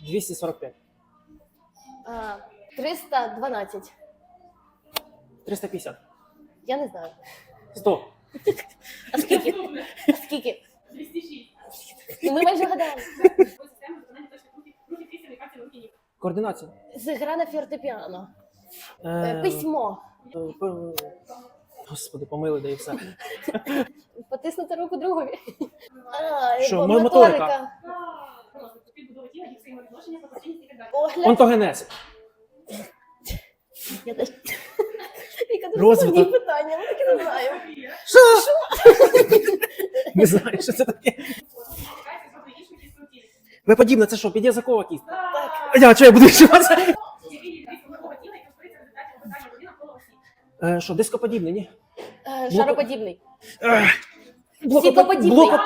245. А, 312. 350. Я не знаю. 100. А скільки? А скільки? 206. Ну, Ми майже гадали. Координація. Зігра на фортепіано. Е, Е, Письмо. е, п- Господи, помили, да і все. Потиснути руку другові. А, Що, мо- моторика? Розвиток, підбудова тіла, їх взаємовідношення, пропорційність і так далі. Огляд. Онтогенез. Я теж. Віка, дуже Розвиток. складні питання, ми таки не знаємо. Не знаю, що це таке. У тілі. Це що, під'язикова кість? Так. Я, що я буду вчитися? Який від тіла, який створюється в результаті обертання води навколо осі. Е, Що, дископодібне, ні? Е, Шароподібний. Ех, блоко- Сікоподібний. блоко-!